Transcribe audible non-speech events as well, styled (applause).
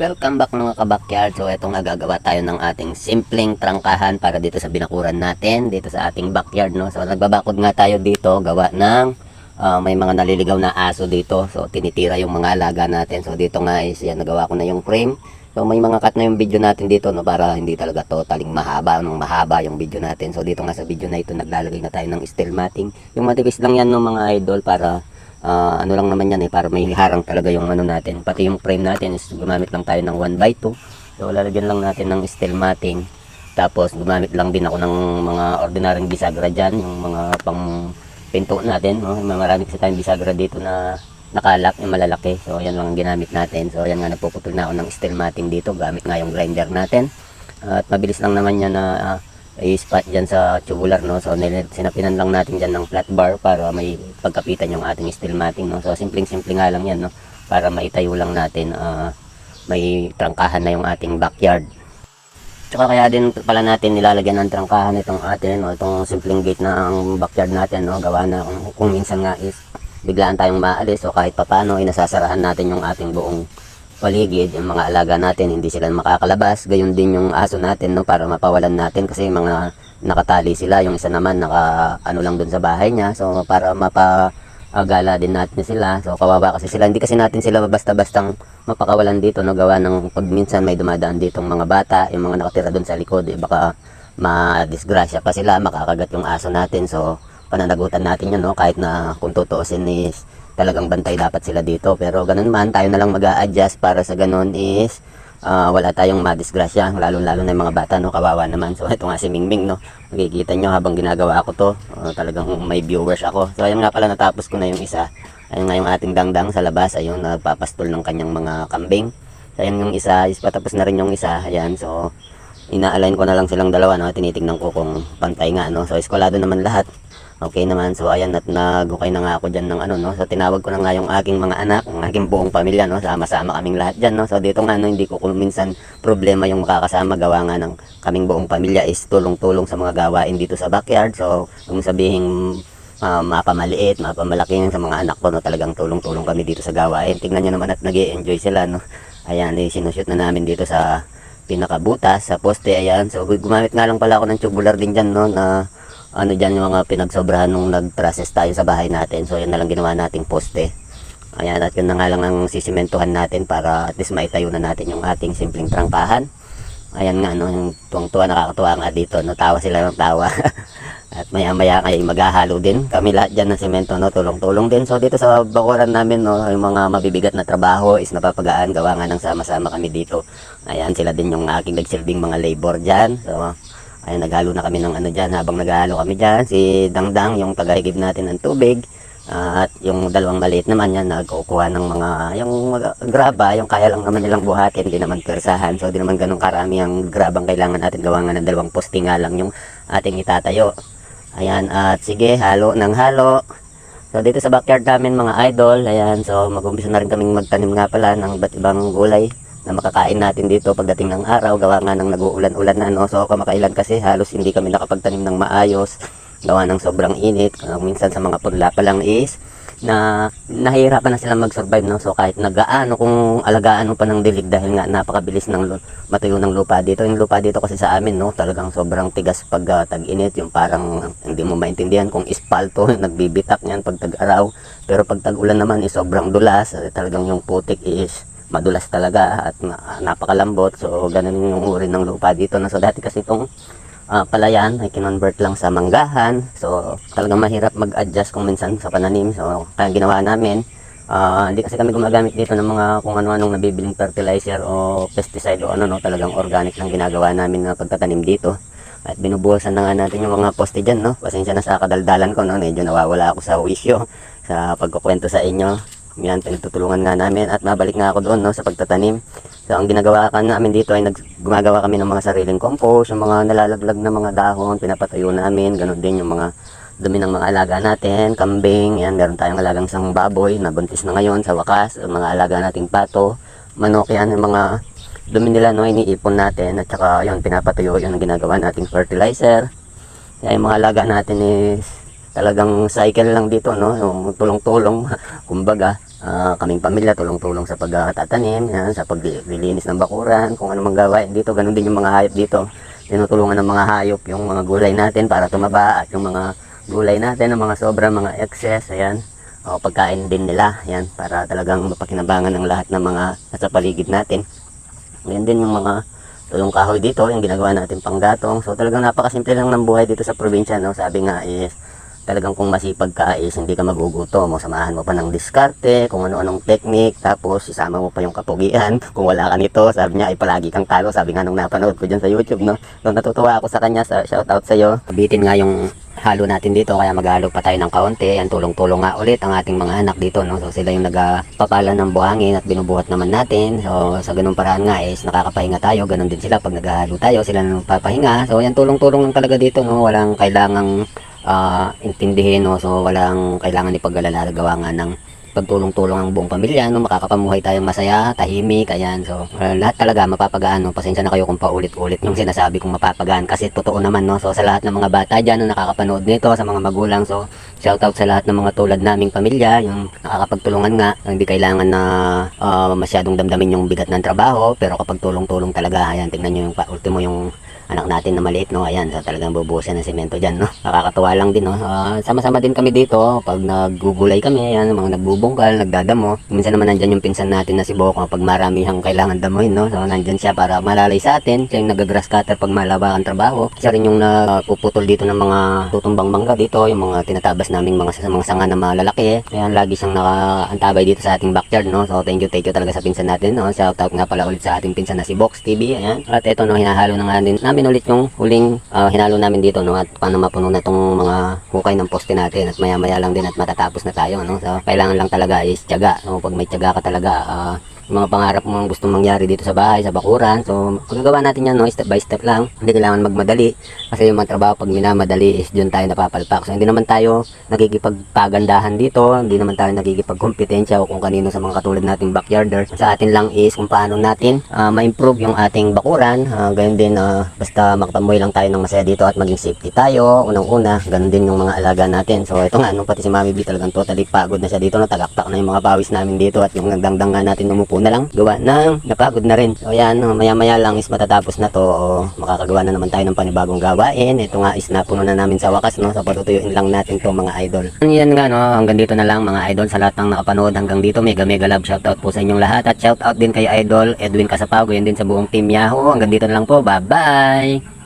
Welcome back mga kabakyard. So ito nga gagawa tayo ng ating simpleng trangkahan para dito sa binakuran natin, dito sa ating backyard. No? So nagbabakod nga tayo dito, gawa ng ah, may mga naliligaw na aso dito. So tinitira yung mga alaga natin. So dito nga is yan, nagawa ko na yung frame. So may mga cut na yung video natin dito no para hindi talaga totaling mahaba nung mahaba yung video natin. So dito nga sa video na ito naglalagay na tayo ng steel matting. Yung matipis lang yan no mga idol para Ah, ano lang naman yan eh, para may harang talaga yung ano natin. Pati yung frame natin is gumamit lang tayo ng 1x2. So lalagyan lang natin ng steel matting. Tapos gumamit lang din ako ng mga ordinaryong bisagra dyan, yung mga pang pinto natin. No? Marami kasi tayong bisagra dito na nakalak, yung malalaki. So yan lang ang ginamit natin. So yan nga nagpuputol na ako ng steel matting dito. Gamit nga yung grinder natin. At mabilis lang naman yan na ah, i-spot dyan sa tubular, no? So, sinapinan lang natin dyan ng flat bar para may pagkapitan yung ating steel matting, no? So, simpleng-simple nga lang yan, no? Para maitayo lang natin, ah, may trangkahan na yung ating backyard. Tsaka kaya din pala natin nilalagyan ng trangkahan itong atin, no? Itong simpleng gate na ang backyard natin, no? Gawa na kung, kung minsan nga is biglaan tayong maalis o kahit papano, inasasarahan natin yung ating buong paligid, yung mga alaga natin, hindi sila makakalabas. Gayon din yung aso natin, no, para mapawalan natin kasi mga nakatali sila. Yung isa naman, naka, ano lang dun sa bahay niya. So, para mapagala din natin sila. So, kawawa kasi sila. Hindi kasi natin sila basta-bastang mapakawalan dito, no, gawa ng pag minsan may dumadaan ditong mga bata, yung mga nakatira dun sa likod, eh, baka ma-disgrasya pa sila, makakagat yung aso natin. So, pananagutan natin yun, no, kahit na kung tutuusin is talagang bantay dapat sila dito. Pero ganun man, tayo na lang mag adjust para sa ganun is ah, wala tayong madisgrasya, lalo-lalo na yung mga bata, no, kawawa naman. So, ito nga si Mingming, no, makikita nyo habang ginagawa ko to, ah, talagang may viewers ako. So, ayun nga pala, natapos ko na yung isa. Ayun nga yung ating dangdang sa labas, ayun, nagpapastol ng kanyang mga kambing. So, ayun yung isa, is patapos na rin yung isa, ayan, so, ina-align ko na lang silang dalawa, no, tinitingnan ko kung pantay nga, no, so, eskwalado naman lahat. Okay naman. So ayan at nagukay na nga ako diyan ng ano no. So tinawag ko na nga yung aking mga anak, ang aking buong pamilya no. Sama-sama kaming lahat diyan no. So dito nga no hindi ko kung minsan problema yung makakasama gawa nga ng kaming buong pamilya is tulong-tulong sa mga gawain dito sa backyard. So kung sabihin uh, mapamaliit, mapamalaki sa mga anak ko no. Talagang tulong-tulong kami dito sa gawain. Tingnan niyo naman at nag enjoy sila no. Ayan, eh, sinushoot na namin dito sa pinakabutas sa poste ayan so gumamit nga lang pala ako ng tubular din dyan no na ano dyan yung mga pinagsobrahan nung nag-process tayo sa bahay natin. So, yun na lang ginawa nating poste. Ayan, at yun na nga lang ang sisimentohan natin para at least maitayo na natin yung ating simpleng trangkahan. Ayan nga, no, yung tuwang-tuwa, nakakatuwa nga dito, no, tawa sila ng tawa. (laughs) at maya-maya kayo maghahalo din. Kami lahat dyan ng simento, no, tulong-tulong din. So, dito sa bakuran namin, no, yung mga mabibigat na trabaho is napapagaan, gawa nga ng sama-sama kami dito. Ayan, sila din yung aking nagsilbing mga labor dyan. So, Ayun, naghalo na kami ng ano dyan. Habang naghalo kami dyan, si Dangdang, yung tagahigib natin ng tubig, ah, at yung dalawang maliit naman yan, nagkukuha ng mga, yung graba, yung kaya lang naman nilang buhatin, hindi naman persahan. So, di naman ganun karami ang grabang kailangan natin gawa nga ng dalawang poste nga lang yung ating itatayo. Ayan, at sige, halo ng halo. So, dito sa backyard namin mga idol, ayan, so mag-umpisa na rin kaming magtanim nga pala ng iba't ibang gulay na makakain natin dito pagdating ng araw. Gawa nga ng nag-uulan-ulan na no? So kamakailan kasi halos hindi kami nakapagtanim ng maayos. Gawa ng sobrang init. Uh, minsan sa mga punla pa lang is na nahihirapan na sila mag-survive no? So kahit nagaano kung alagaan mo pa ng dilig dahil nga napakabilis ng matuyo ng lupa dito. Yung lupa dito kasi sa amin no? Talagang sobrang tigas pag uh, tag-init. Yung parang hindi mo maintindihan kung ispalto (laughs) nagbibitak niyan pag tag-araw. Pero pag tag-ulan naman is sobrang dulas. Talagang yung putik is madulas talaga at na- napakalambot. So, ganun yung uri ng lupa dito. Na, so, dati kasi itong ah, palayan ay kinonvert lang sa manggahan. So, talagang mahirap mag-adjust kung minsan sa pananim. So, kaya ginawa namin, ah, hindi kasi kami gumagamit dito ng mga kung ano-anong nabibiling fertilizer o pesticide o ano, no, talagang organic lang ginagawa namin na pagtatanim dito. At binubuhasan na nga natin yung mga poste dyan, no? Pasensya na sa kadaldalan ko, no? Medyo nawawala ako sa wisyo sa pagkukwento sa inyo. Yan, pinagtutulungan nga namin at mabalik nga ako doon no, sa pagtatanim. So, ang ginagawa ka namin dito ay nag, gumagawa kami ng mga sariling compost, yung mga nalalaglag na mga dahon, pinapatayo namin, ganun din yung mga dumi ng mga alaga natin, kambing, yan, meron tayong alagang isang baboy na buntis na ngayon sa wakas, mga alaga nating pato, manok yan, yung mga dumi nila no, iniipon natin at saka yun, pinapatuyo yun ang ginagawa nating fertilizer. Kaya yung mga alaga natin is talagang cycle lang dito no tulong-tulong (laughs) kumbaga ah, kaming pamilya, tulong-tulong sa pagtatanim, yan, sa paglilinis ng bakuran, kung ano mang gawain dito, ganun din yung mga hayop dito. Tinutulungan ng mga hayop yung mga gulay natin para tumaba at yung mga gulay natin, ng mga sobra, mga excess, ayan. O, pagkain din nila, yan, para talagang mapakinabangan ng lahat ng mga nasa paligid natin. Ngayon din yung mga tulong kahoy dito, yung ginagawa natin panggatong. So talagang napakasimple lang ng buhay dito sa probinsya, no? Sabi nga is talagang kung masipag ka is hindi ka magugutom. Mo samahan mo pa ng diskarte kung ano-anong technique. Tapos isama mo pa yung kapugian. (laughs) Kung wala ka nito sabi niya ay palagi kang talo. Sabi nga nung napanood ko dyan sa YouTube no? So, natutuwa ako sa kanya. Sa shout out sa iyo bitin nga yung halo natin dito kaya maghalo pa tayo ng kaunti. Yan tulong-tulong nga ulit ang ating mga anak dito no? So sila yung nagpapala ng buhangin at binubuhat naman natin. So sa ganung paraan nga is nakakapahinga tayo. Ganun din sila pag naghahalo tayo sila na nagpapahinga. So yan tulong-tulong lang talaga dito no? Walang kailangang ah, intindihin no so walang kailangan ipag-alala gawa nga ng pagtulong-tulong ang buong pamilya, no? makakapamuhay tayong masaya, tahimik, ayan. So, uh, lahat talaga mapapagaan, no? Pasensya na kayo kung paulit-ulit yung sinasabi kong mapapagaan kasi totoo naman, no? So, sa lahat ng mga bata dyan, no, nakakapanood nito, sa mga magulang, so, shout out sa lahat ng mga tulad naming pamilya, yung nakakapagtulungan nga, hindi kailangan na ah, masyadong damdamin yung bigat ng trabaho, pero kapag tulong-tulong talaga, ayan, tingnan nyo yung ultimo yung anak natin na maliit, no? Ayan, so talagang bubuhusan ng semento dyan, no? Nakakatuwa lang din, no? Ah, sama-sama din kami dito pag naggugulay kami, ayan, mga nagbubungkal, nagdadamo. Minsan naman nandyan yung pinsan natin na si Boko pag maramihang kailangan damuhin, no? So, nandyan siya para malalay sa atin. Siya yung nagagrass cutter pag malaba ang trabaho. Siya rin yung nagpuputol dito ng mga tutumbang mangga dito, yung mga tinatabas naming mga, mga sanga na malalaki. Ayan, lagi siyang nakaantabay dito sa ating backyard, no? So, thank you, thank you talaga sa pinsan natin, no? Shout out nga pala ulit sa ating pinsan na si Box TV, ayan. At ito, no, hinahalo na nga din namin ulit yung huling ah, hinalo namin dito, no? At paano mapuno na tong mga hukay ng poste natin at maya-maya lang din at matatapos na tayo, no? So, kailangan lang talaga is tiyaga, no? Pag may tiyaga ka talaga, yung mga pangarap mong gusto mangyari dito sa bahay, sa bakuran. So, magagawa natin yan, no? Step by step lang. Hindi kailangan magmadali. Kasi yung mga trabaho, pag minamadali, is dyan tayo napapalpak. So, hindi naman tayo nagkikipagpagandahan dito. Hindi naman tayo nagkikipagkompetensya o kung kanino sa mga katulad nating backyarder. Sa atin lang is kung paano natin ah, ma-improve yung ating bakuran. Ah, ganyan din, ah, basta makapamoy lang tayo ng masaya dito at maging safety tayo. Unang-una, ganun din yung mga alaga natin. So, ito nga, nung pati si Mami B talagang totally pagod na siya dito. Natagaktak na yung mga pawis namin dito at yung nagdangdang nga natin umupo na lang. Gawa ng napagod na rin. So, yan, ah, maya-maya lang is matatapos na to. O, makakagawa na naman tayo ng panibagong gawain. Ito nga is napuno na namin sa wakas, no? So, patutuyuin lang natin to mga idol. Yan nga, no? Hanggang dito na lang mga idol sa lahat ng nakapanood hanggang dito. Mega mega love shoutout po sa inyong lahat. At shoutout din kay idol Edwin Kasapaw. Ganyan din sa buong team Yahoo. Hanggang dito na lang po. Bye-bye!